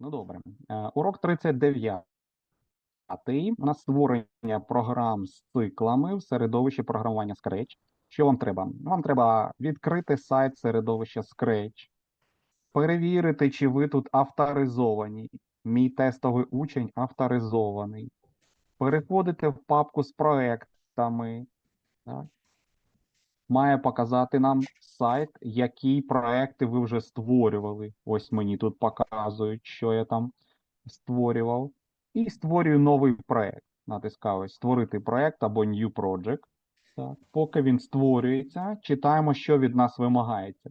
Ну добре. Е, Урок 39. У нас створення програм з циклами в середовищі програмування Scratch. Що вам треба? Вам треба відкрити сайт середовища Scratch, перевірити, чи ви тут авторизовані. Мій тестовий учень авторизований. Переходите в папку з проектами. Так? Має показати нам сайт, які проекти ви вже створювали. Ось мені тут показують, що я там створював. І створюю новий проект. Натискаю створити проект або New Project. Так. Поки він створюється, читаємо, що від нас вимагається.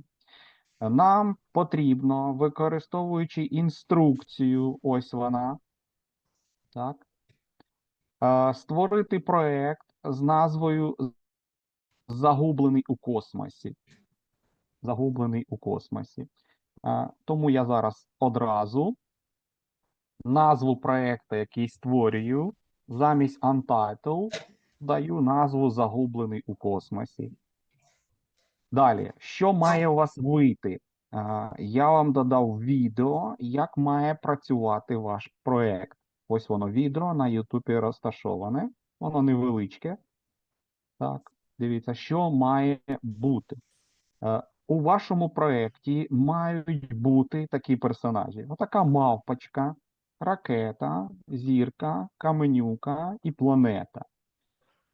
Нам потрібно, використовуючи інструкцію, ось вона, так, створити проект з назвою Загублений у космосі. Загублений у космосі. Тому я зараз одразу назву проекту, який створюю, замість Untitled даю назву Загублений у космосі. Далі, що має у вас вийти? Я вам додав відео, як має працювати ваш проект. Ось воно відео на Ютубі розташоване. Воно невеличке. Так, дивіться, що має бути. Е, У вашому проєкті мають бути такі персонажі. Отака мавпочка, ракета, зірка, каменюка і планета.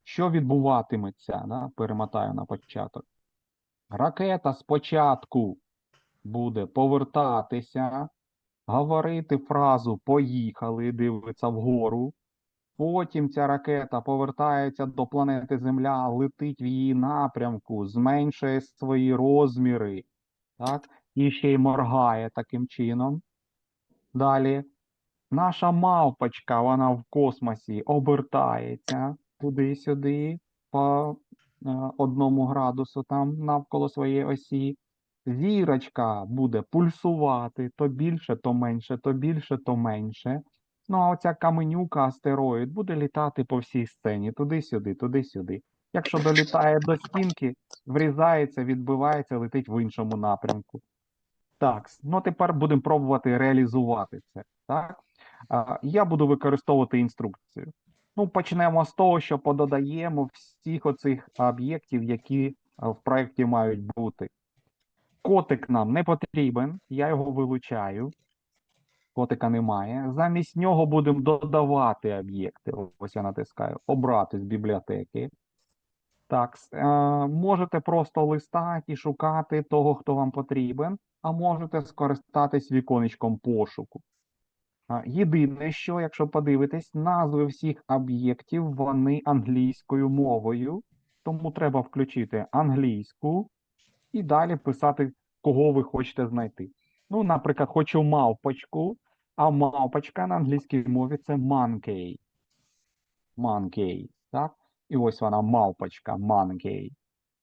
Що відбуватиметься? Да? Перемотаю на початок. Ракета спочатку буде повертатися, говорити фразу Поїхали, дивиться вгору. Потім ця ракета повертається до планети Земля, летить в її напрямку, зменшує свої розміри, так? І ще й моргає таким чином. Далі. Наша мавпочка, вона в космосі обертається туди-сюди по е, одному градусу там навколо своєї осі. Зірочка буде пульсувати то більше, то менше, то більше, то менше. Ну, а оця каменюка, астероїд буде літати по всій сцені, туди-сюди, туди-сюди. Якщо долітає до стінки, врізається, відбивається, летить в іншому напрямку. Так, ну тепер будемо пробувати реалізувати це. Так? А, я буду використовувати інструкцію. Ну, почнемо з того, що пододаємо всіх оцих об'єктів, які в проєкті мають бути. Котик нам не потрібен, я його вилучаю. Котика немає. Замість нього будемо додавати об'єкти. Ось я натискаю обрати з бібліотеки. Так, е, можете просто листати шукати того, хто вам потрібен, а можете скористатись віконечком пошуку. А, Єдине, що, якщо подивитись, назви всіх об'єктів вони англійською мовою, тому треба включити англійську і далі писати, кого ви хочете знайти. Ну, наприклад, хочу мавпочку, а мавпочка на англійській мові це monkey. Monkey, так? І ось вона мавпочка, monkey.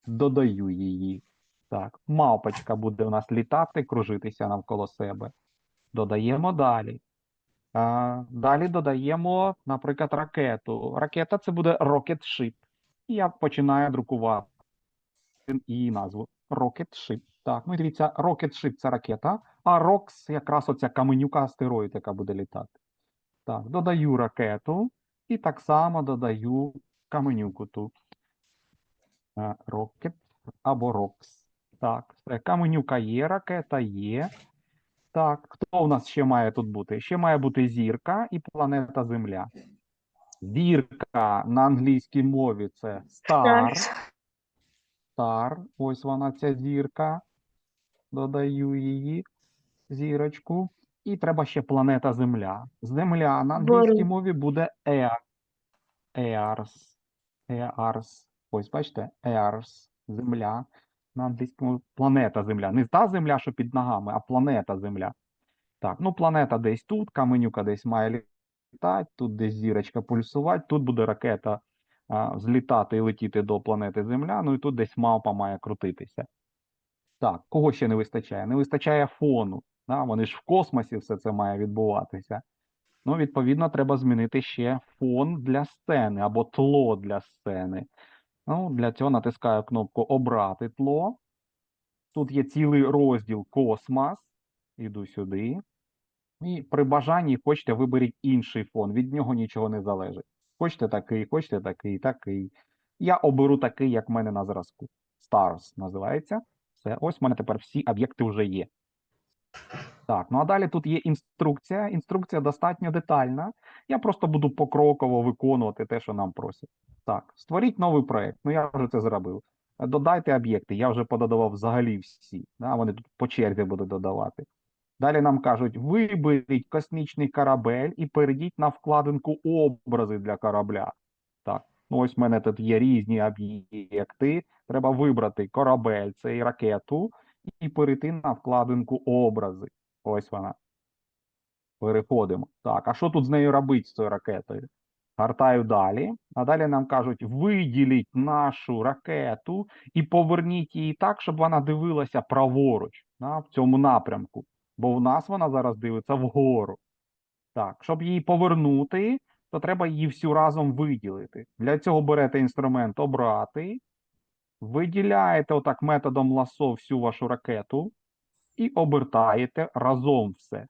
Додаю її. Так, мавпочка буде у нас літати, кружитися навколо себе. Додаємо далі. А, далі додаємо, наприклад, ракету. Ракета це буде Rocket Ship. І я починаю друкувати її назву. Rocket Ship. Так, ну і дивіться, Rocket Ship це ракета, а ROX якраз оця каменюка астероїд, яка буде літати. Так, додаю ракету і так само додаю каменюку тут. Rocket або ROX. Так, каменюка є, ракета є. Так, хто у нас ще має тут бути? Ще має бути зірка і планета Земля. Зірка на англійській мові це star. Star. Ось вона ця зірка. Додаю її, зірочку. І треба ще планета Земля. Земля на англійській мові буде Air. Earth. Earth. Ось бачите, Earth. Земля. На англійській мові планета Земля. Не та Земля, що під ногами, а планета Земля. Так, ну планета десь тут, каменюка десь має літати, тут десь зірочка пульсувати, тут буде ракета а, злітати і летіти до планети Земля, ну і тут десь мавпа має крутитися. Так, кого ще не вистачає? Не вистачає фону. Да? Вони ж в космосі все це має відбуватися. Ну, відповідно, треба змінити ще фон для сцени або тло для сцени. Ну, для цього натискаю кнопку Обрати тло. Тут є цілий розділ Космос. Іду сюди. І при бажанні хочете виберіть інший фон, від нього нічого не залежить. Хочете такий, хочете такий, такий. Я оберу такий, як в мене на зразку. Stars називається. Все, ось в мене тепер всі об'єкти вже є. Так, ну а далі тут є інструкція. Інструкція достатньо детальна. Я просто буду покроково виконувати те, що нам просять. Так, створіть новий проект. Ну я вже це зробив. Додайте об'єкти. Я вже пододавав взагалі всі. Да? Вони тут по черзі будуть додавати. Далі нам кажуть: виберіть космічний корабель і перейдіть на вкладинку образи для корабля. Так, ну ось в мене тут є різні об'єкти. Треба вибрати корабель, це і ракету, і перейти на вкладинку образи. Ось вона. Переходимо. Так, а що тут з нею робити з цією ракетою? Гартаю далі. А далі нам кажуть: виділіть нашу ракету і поверніть її так, щоб вона дивилася праворуч да, в цьому напрямку. Бо в нас вона зараз дивиться вгору. Так, щоб її повернути, то треба її всю разом виділити. Для цього берете інструмент обрати, виділяєте отак методом ласо всю вашу ракету і обертаєте разом все.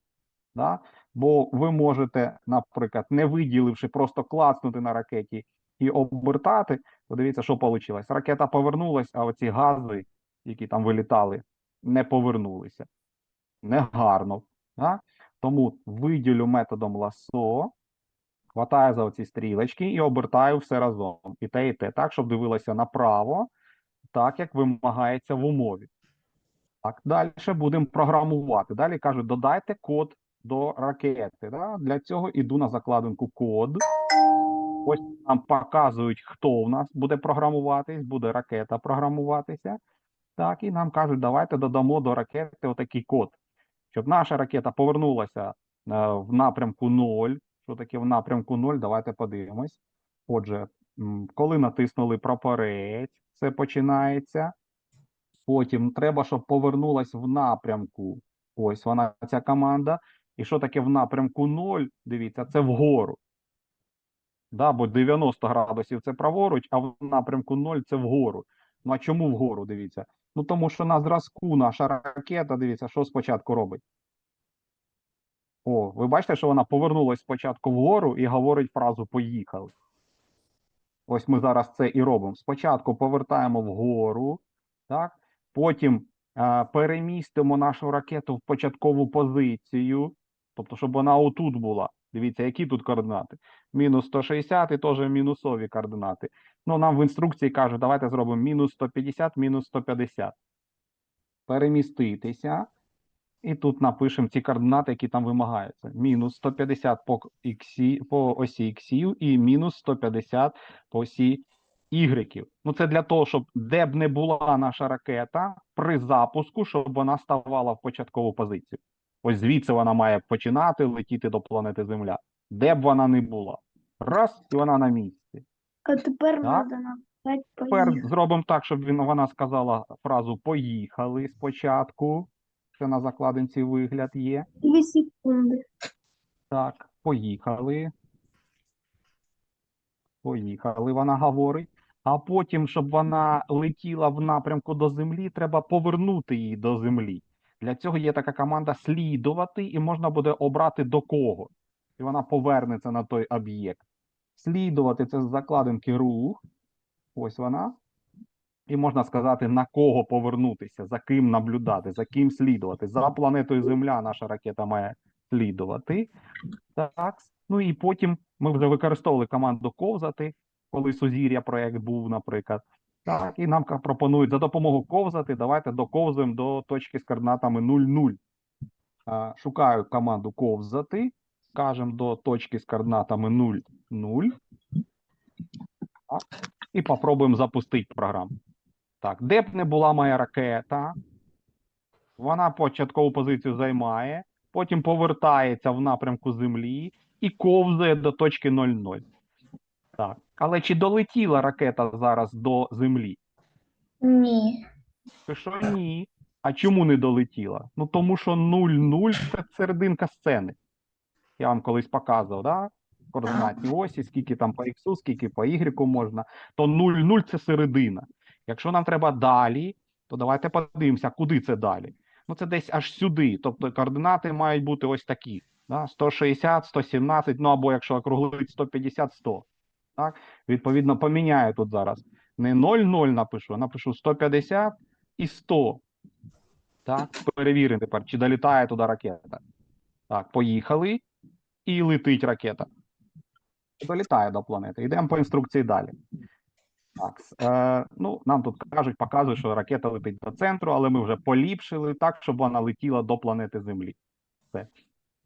Да? Бо ви можете, наприклад, не виділивши, просто клацнути на ракеті і обертати. Подивіться, що вийшло. Ракета повернулась, а оці гази, які там вилітали, не повернулися. Негарно. Да? Тому виділю методом ласо, хватаю за оці стрілочки і обертаю все разом. І те, і те, так, щоб дивилося направо, так як вимагається в умові. Так, далі будемо програмувати. Далі кажуть, додайте код до ракети. Да? Для цього іду на закладинку код. Ось нам показують, хто у нас буде програмуватись, буде ракета програмуватися. Так, і нам кажуть, давайте додамо до ракети отакий код. Щоб наша ракета повернулася е, в напрямку 0. Що таке в напрямку 0? Давайте подивимось. Отже, коли натиснули прапорець, це починається. Потім треба, щоб повернулась в напрямку. Ось вона, ця команда. І що таке в напрямку 0? Дивіться, це вгору. Да, бо 90 градусів це праворуч, а в напрямку 0 це вгору. Ну а чому вгору? Дивіться? Ну тому що на зразку наша ракета, дивіться, що спочатку робить. О, ви бачите, що вона повернулась спочатку вгору і говорить фразу поїхали. Ось ми зараз це і робимо. Спочатку повертаємо вгору, так? потім е, перемістимо нашу ракету в початкову позицію, тобто, щоб вона отут була. Дивіться, які тут координати. Мінус 160 і теж мінусові координати. Ну, нам в інструкції кажуть, давайте зробимо мінус 150, мінус 150. Переміститися. І тут напишемо ці координати, які там вимагаються. Мінус 150 по, іксі, по осі іксів і мінус 150 по осі ігреків. Ну, це для того, щоб де б не була наша ракета при запуску, щоб вона ставала в початкову позицію. Ось звідси вона має починати летіти до планети Земля. Де б вона не була. Раз, і вона на місці. А тепер треба написати Тепер зробимо так, щоб він, вона сказала фразу поїхали спочатку. Це на закладинці вигляд є. Дві секунди. Так, поїхали. Поїхали, вона говорить. А потім, щоб вона летіла в напрямку до землі, треба повернути її до землі. Для цього є така команда слідувати, і можна буде обрати до кого. І вона повернеться на той об'єкт. Слідувати це з закладинки рух. Ось вона. І можна сказати, на кого повернутися, за ким наблюдати, за ким слідувати. За планетою Земля наша ракета має слідувати. Так. Ну і потім ми вже використовували команду ковзати, коли Сузір'я проєкт був, наприклад. Так, і нам пропонують за допомогою ковзати, давайте доковзуємо до точки з координатами 0,0. А, Шукаю команду ковзати, скажемо до точки з координатами 0,0. Так, І попробуємо запустити програму. Так, де б не була моя ракета, вона початкову позицію займає, потім повертається в напрямку землі і ковзає до точки 0,0. Так. Але чи долетіла ракета зараз до землі? Ні. Ти що ні. А чому не долетіла? Ну тому що 0,0 це серединка сцени. Я вам колись показував, да? Координатні осі, скільки там по X, скільки по Y можна, то 0,0 це середина. Якщо нам треба далі, то давайте подивимося, куди це далі. Ну це десь аж сюди. Тобто координати мають бути ось такі. Да? 160, 117, ну або якщо округлить 150, 100. Так? Відповідно, поміняю тут зараз. Не 0,0 напишу, а напишу 150 і 100. Так, перевіримо тепер, чи долітає туди ракета. Так, поїхали. І летить ракета. Долітає до планети. Йдемо по інструкції далі. Так, е, ну, нам тут кажуть, показують, що ракета летить до центру, але ми вже поліпшили так, щоб вона летіла до планети Землі. Все.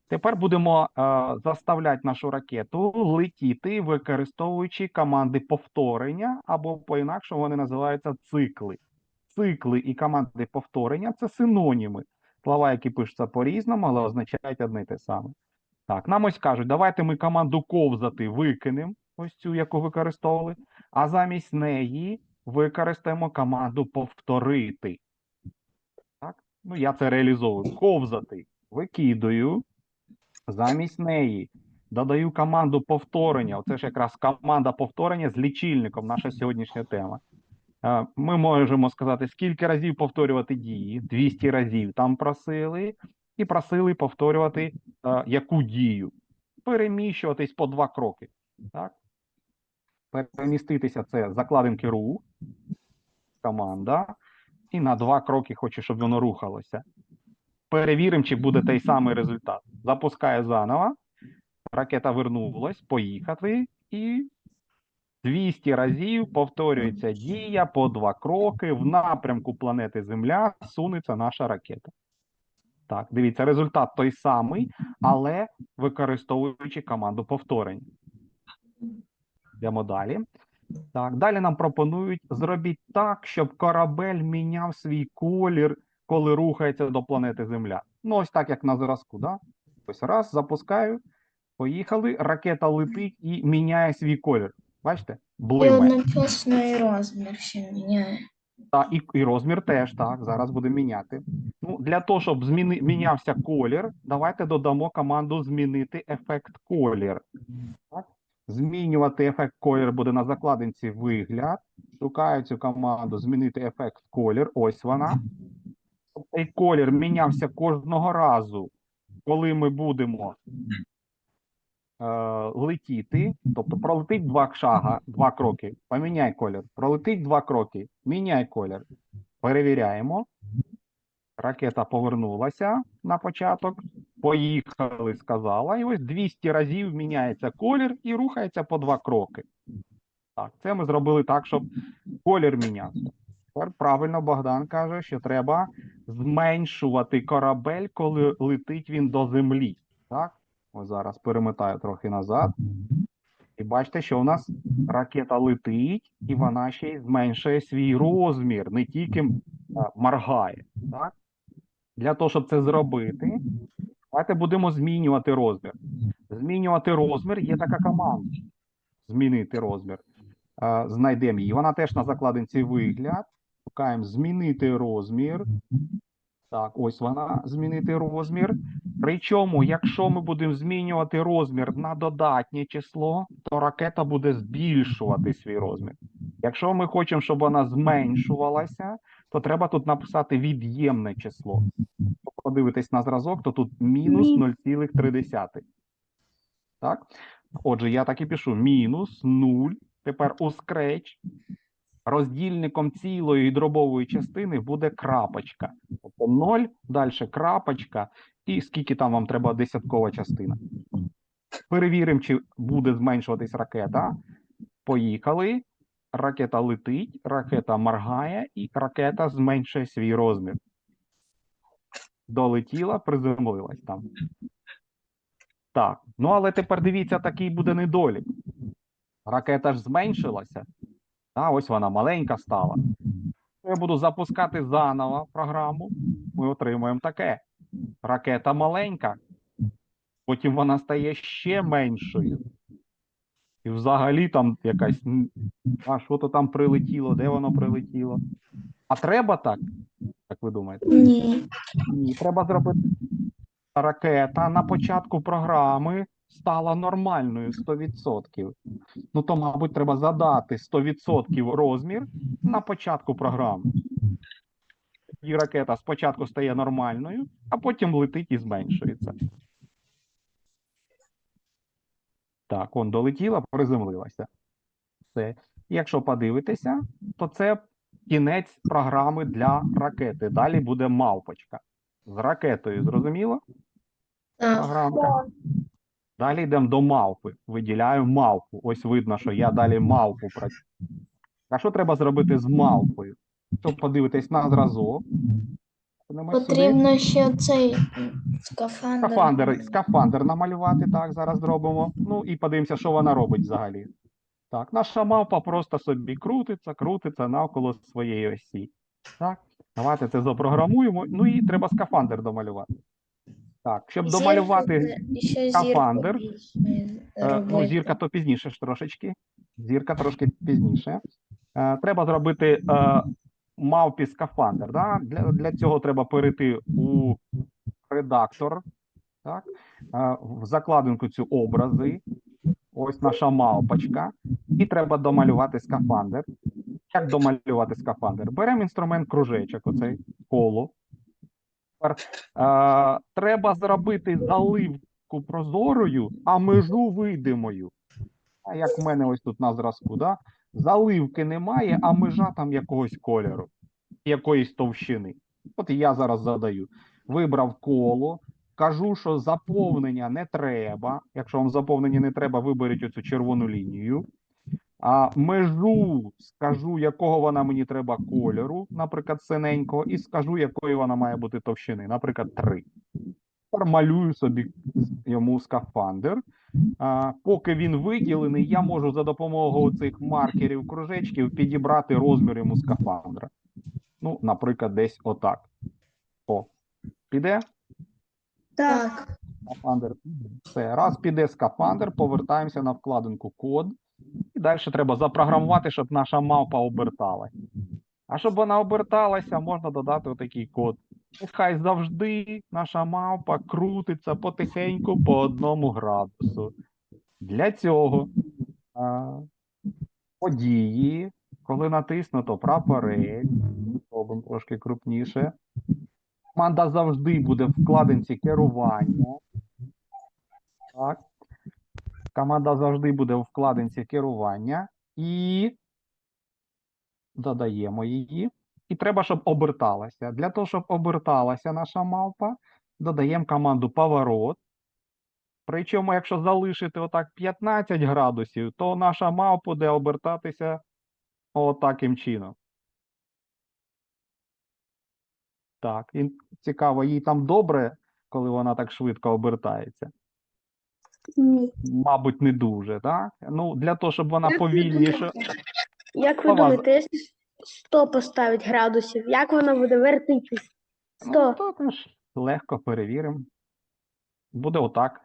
Тепер будемо е, заставляти нашу ракету летіти, використовуючи команди повторення, або по-інакшому вони називаються цикли. Цикли і команди повторення це синоніми. Слова, які пишуться по-різному, але означають одне й те саме. Так, нам ось кажуть, давайте ми команду ковзати викинемо, ось цю, яку використовували, а замість неї використаємо команду повторити. Так? Ну, я це реалізовую. Ковзати викидаю, замість неї додаю команду повторення. Оце ж якраз команда повторення з лічильником, наша сьогоднішня тема. Е, Ми можемо сказати, скільки разів повторювати дії, 200 разів там просили, і просили повторювати е, яку дію. Переміщуватись по два кроки. Так? Переміститися це закладинки рух, команда, і на два кроки хочу, щоб воно рухалося. Перевіримо, чи буде той самий результат. Запускаю заново. Ракета вернулась, поїхати, і 200 разів повторюється дія по два кроки в напрямку планети Земля сунеться наша ракета. Так, дивіться, результат той самий, але використовуючи команду повторення. Йдемо далі. Так, далі нам пропонують зробіть так, щоб корабель міняв свій колір, коли рухається до планети Земля. Ну, ось так, як на зразку, да? Ось раз, запускаю, поїхали, ракета летить і міняє свій колір. Бачите? І одночасно і розмір ще міняє. Та, і, і розмір теж, так, зараз будемо міняти. Ну, для того, щоб зміни, мінявся колір, давайте додамо команду змінити ефект колір. Так? Змінювати ефект колір буде на закладинці вигляд. Шукаю цю команду змінити ефект колір. Ось вона. Цей колір мінявся кожного разу, коли ми будемо е, летіти. Тобто пролетить два шага, два кроки, поміняй колір. Пролетить два кроки, міняй колір. Перевіряємо. Ракета повернулася на початок. Поїхали, сказала. І ось 200 разів міняється колір і рухається по два кроки. Так, це ми зробили так, щоб колір мінявся. Тепер правильно Богдан каже, що треба зменшувати корабель, коли летить він до землі. Так? Ось зараз перемотаю трохи назад. І бачите, що у нас ракета летить, і вона ще й зменшує свій розмір, не тільки моргає. Так? Для того, щоб це зробити, давайте будемо змінювати розмір. Змінювати розмір є така команда. Змінити розмір. Знайдемо її. Вона теж на закладинці вигляд. Шукаємо змінити розмір. Так, ось вона, змінити розмір. Причому, якщо ми будемо змінювати розмір на додатнє число, то ракета буде збільшувати свій розмір. Якщо ми хочемо, щоб вона зменшувалася, то треба тут написати від'ємне число. Подивитись на зразок, то тут мінус 0,3. Так? Отже, я так і пишу: мінус 0. Тепер у Scratch роздільником цілої і дробової частини буде крапочка. Тобто 0, далі крапочка, і скільки там вам треба десяткова частина. Перевіримо, чи буде зменшуватись ракета. Поїхали. Ракета летить, ракета моргає, і ракета зменшує свій розмір. Долетіла, приземлилась там. Так, ну але тепер дивіться, такий буде недолік. Ракета ж зменшилася. А ось вона маленька стала. Я буду запускати заново програму. Ми отримуємо таке. Ракета маленька. Потім вона стає ще меншою. І взагалі там якась. А що то там прилетіло? Де воно прилетіло? А треба так? Як ви думаєте? Ні. Ні, треба зробити. Ракета на початку програми стала нормальною 100%. Ну, то, мабуть, треба задати 100% розмір на початку програми. І ракета спочатку стає нормальною, а потім летить і зменшується. Так, он долетіла, приземлилася. Все. Якщо подивитися, то це кінець програми для ракети. Далі буде мавпочка. З ракетою, зрозуміло? Програмка. Далі йдемо до мавпи. Виділяю мавпу. Ось видно, що я далі мавпу працюю. А що треба зробити з мавпою? Щоб подивитись на зразок. Потрібно ще цей скафандр. Скафандр, скафандр намалювати, так, зараз зробимо. Ну і подивимося, що вона робить взагалі. Так, наша мавпа просто собі крутиться, крутиться навколо своєї осі. Так, давайте це запрограмуємо. Ну і треба скафандр домалювати. Так, щоб Зірку домалювати ще скафандр. більше Е, Ну, зірка то пізніше ж трошечки. Зірка трошки пізніше. Е, Треба зробити е, мавпі скафандр. Да? Для, для цього треба перейти у редактор, так? В закладинку цю образи. Ось наша мавпочка. І треба домалювати скафандр. Як домалювати скафандр? Беремо інструмент кружечок, оцей коло. Е, треба зробити заливку прозорою, а межу видимою. А як в мене ось тут на зразку, да? заливки немає, а межа там якогось кольору, якоїсь товщини. От я зараз задаю. Вибрав коло, кажу, що заповнення не треба. Якщо вам заповнення не треба, виберіть оцю червону лінію. А межу скажу, якого вона мені треба кольору, наприклад, синенького, і скажу, якої вона має бути товщини, наприклад, 3. Тепер малюю собі йому скафандр. А, поки він виділений, я можу за допомогою цих маркерів, кружечків підібрати розмір йому скафандра. Ну, наприклад, десь отак. О, піде Так. скафандр. Все, раз піде скафандр, повертаємося на вкладинку код. І далі треба запрограмувати, щоб наша мавпа оберталась. А щоб вона оберталася, можна додати отакий код. Нехай завжди наша мавпа крутиться потихеньку по одному градусу. Для цього а, події, коли натиснуто прапорець, робимо трошки крупніше. Команда завжди буде в вкладинці керування. Так. Команда завжди буде у вкладинці керування і додаємо її. І треба, щоб оберталася. Для того, щоб оберталася наша мавпа, додаємо команду поворот. Причому, якщо залишити отак 15 градусів, то наша мавпа буде обертатися отаким чином. Так, і цікаво, їй там добре, коли вона так швидко обертається. Ні. Мабуть, не дуже, так? Ну, для того, щоб вона Як ви повільніше. Як ви думаєте, якщо 100 поставить градусів, як вона буде вертитись? Ну, то теж легко перевіримо. Буде отак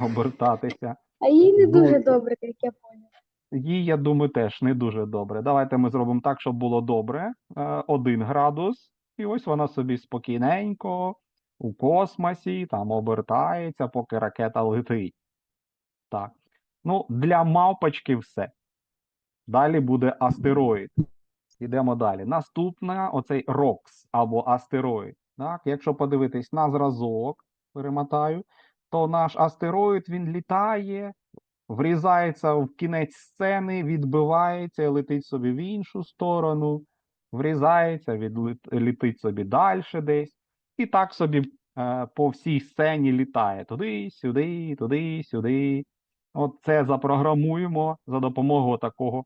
обертатися. А їй не дуже Ну, добре, як я поняв. Їй, я думаю, теж не дуже добре. Давайте ми зробимо так, щоб було добре. Е, Один градус, і ось вона собі спокійненько у космосі там обертається, поки ракета летить. Так. Ну, для мавпочки все. Далі буде астероїд. Йдемо далі. Наступна оцей рокс або астероїд. Так, якщо подивитись на зразок, перемотаю, то наш астероїд він літає, врізається в кінець сцени, відбивається і летить собі в іншу сторону, врізається, летить собі далі десь, і так собі е, по всій сцені літає туди, сюди, туди, сюди. От це запрограмуємо за допомогою такого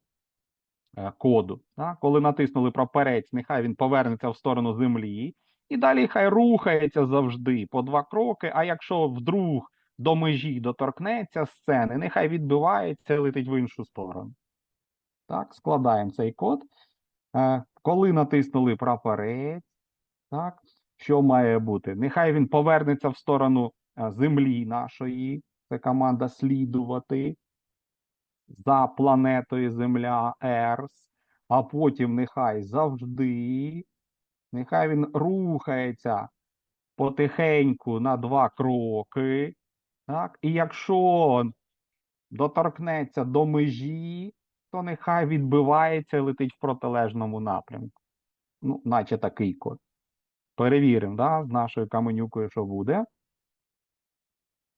е, коду. Так? Коли натиснули прапорець, нехай він повернеться в сторону землі, і далі хай рухається завжди по два кроки. А якщо вдруг до межі доторкнеться сцени, нехай відбивається летить в іншу сторону. Так, складаємо цей код. Коли натиснули прапорець, так, що має бути? Нехай він повернеться в сторону е, землі нашої. Це команда слідувати за планетою Земля Ерс, а потім нехай завжди, нехай він рухається потихеньку на два кроки. Так? І якщо доторкнеться до межі, то нехай відбивається і летить в протилежному напрямку. Ну, наче такий код. Перевіримо, да, з нашою каменюкою, що буде.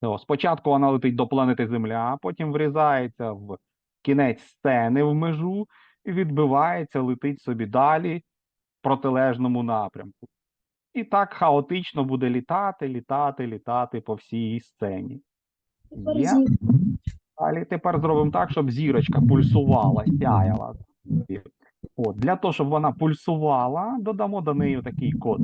То, спочатку вона летить до планети Земля, потім врізається в кінець сцени в межу і відбивається, летить собі далі в протилежному напрямку. І так хаотично буде літати, літати, літати по всій сцені. Є? Далі тепер зробимо так, щоб зірочка пульсувала, сяяла. От, для того, щоб вона пульсувала, додамо до неї такий код.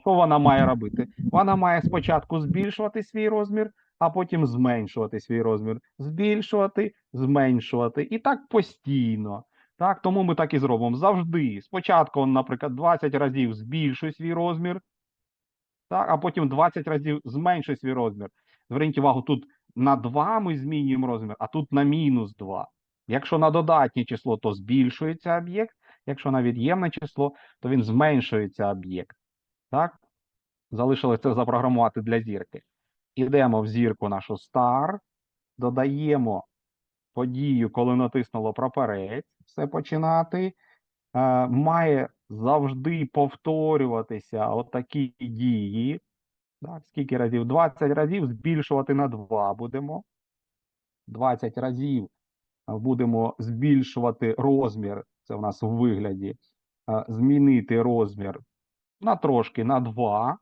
Що вона має робити? Вона має спочатку збільшувати свій розмір, а потім зменшувати свій розмір. Збільшувати, зменшувати. І так постійно. Так, тому ми так і зробимо завжди. Спочатку, наприклад, 20 разів збільшує свій розмір, так, а потім 20 разів зменшує свій розмір. Зверніть увагу, тут на 2 ми змінюємо розмір, а тут на мінус 2. Якщо на додатнє число, то збільшується об'єкт. Якщо на від'ємне число, то він зменшується об'єкт. Так? Залишилось це запрограмувати для зірки. Ідемо в зірку нашу Star, додаємо подію, коли натиснуло прапорець, все починати. Е, має завжди повторюватися отакі дії. Так, скільки разів? 20 разів збільшувати на 2 будемо. 20 разів будемо збільшувати розмір. Це у нас у вигляді. Змінити розмір на трошки на 2.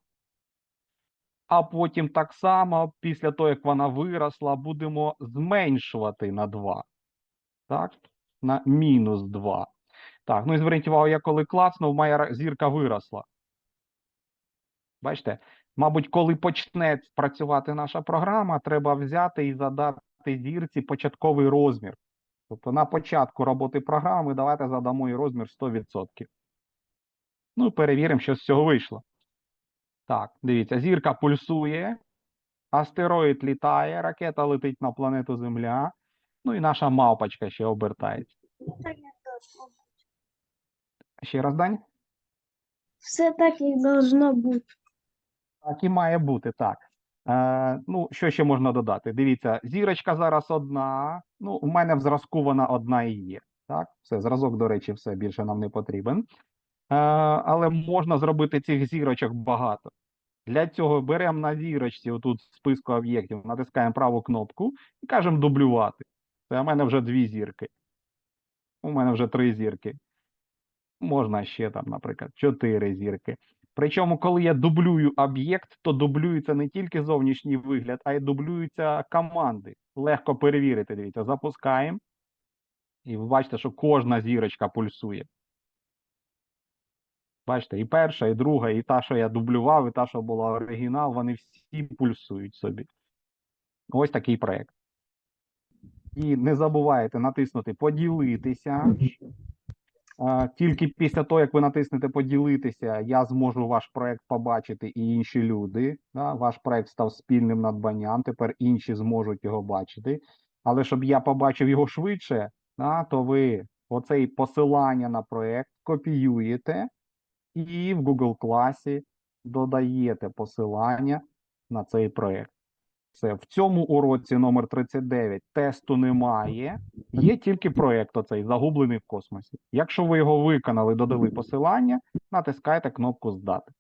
А потім так само, після того, як вона виросла, будемо зменшувати на 2. Так? На мінус 2. Так, ну і зверніть увагу, я коли класнув, моя зірка виросла. Бачите, мабуть, коли почне працювати наша програма, треба взяти і задати зірці початковий розмір. Тобто на початку роботи програми давайте задамо їй розмір 100%. Ну і перевіримо, що з цього вийшло. Так, дивіться, зірка пульсує, астероїд літає, ракета летить на планету Земля. Ну і наша мавпочка ще обертається. Ще раз, Дань? Все так, як должно бути. Так і має бути, так. Е, ну, що ще можна додати? Дивіться, зірочка зараз одна. Ну, у мене в зразку вона одна і є. Так, все, зразок, до речі, все більше нам не потрібен. Е, але можна зробити цих зірочок багато. Для цього беремо на зірочці, отут списку об'єктів, натискаємо праву кнопку і кажемо дублювати. Це у мене вже дві зірки. У мене вже три зірки. Можна ще там, наприклад, чотири зірки. Причому, коли я дублюю об'єкт, то дублюється не тільки зовнішній вигляд, а й дублюються команди. Легко перевірити. Дивіться, запускаємо. І ви бачите, що кожна зірочка пульсує. Бачите, і перша, і друга, і та, що я дублював, і та, що була оригінал, вони всі пульсують собі. Ось такий проект. І не забувайте натиснути поділитися. Тільки після того, як ви натиснете поділитися, я зможу ваш проект побачити і інші люди. Да? Ваш проект став спільним надбанням, тепер інші зможуть його бачити. Але щоб я побачив його швидше, да, то ви оцей посилання на проект копіюєте і в Google класі додаєте посилання на цей проект. Все, в цьому уроці номер 39 тесту немає. Є тільки проєкт оцей загублений в космосі. Якщо ви його виконали, додали посилання, натискайте кнопку Здати.